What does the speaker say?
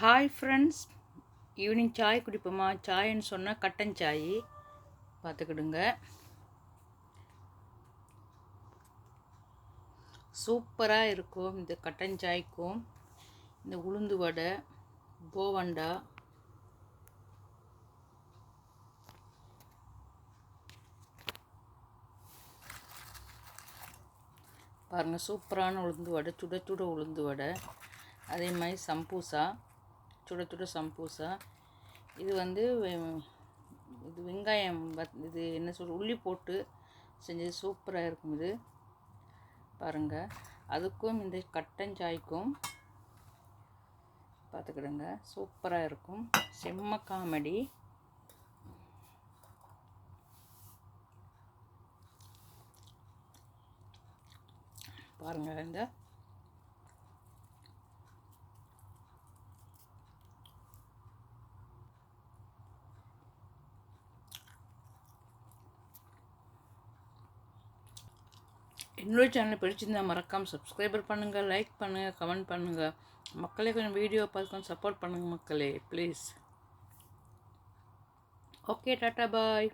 Hi friends evening chai குடிப்போமா? சாயன்னு சொன்னால் கட்டன் சாய் பார்த்துக்கிடுங்க. சூப்பராக இருக்கும் இந்த கட்டன் சாய்க்கும் இந்த உளுந்து வடை போவண்டா பாருங்கள் சூப்பரான உளுந்து வடை சுட சுட உளுந்து வடை. அதே மாதிரி சம்பூசா. சுட சுட சம்பூசா. இது வந்து இது வெங்காயம் இது என்ன சொல் உள்ளி போட்டு செஞ்சது சூப்பராக இருக்கும் இது. பாருங்கள் அதுக்கும் இந்த கட்டஞ்சாய்க்கும் பார்த்துக்கிடுங்க சூப்பராக இருக்கும். செம்ம காமெடி. பாருங்கள் இந்த என்னோட சேனல் பிடிச்சிருந்தா மறக்காமல் சப்ஸ்கிரைபர் பண்ணுங்கள் லைக் பண்ணுங்கள் கமெண்ட் பண்ணுங்கள் மக்களே கொஞ்சம் வீடியோ பார்த்து கொஞ்சம் சப்போர்ட் பண்ணுங்கள் மக்களே ப்ளீஸ் ஓகே டாட்டா பாய்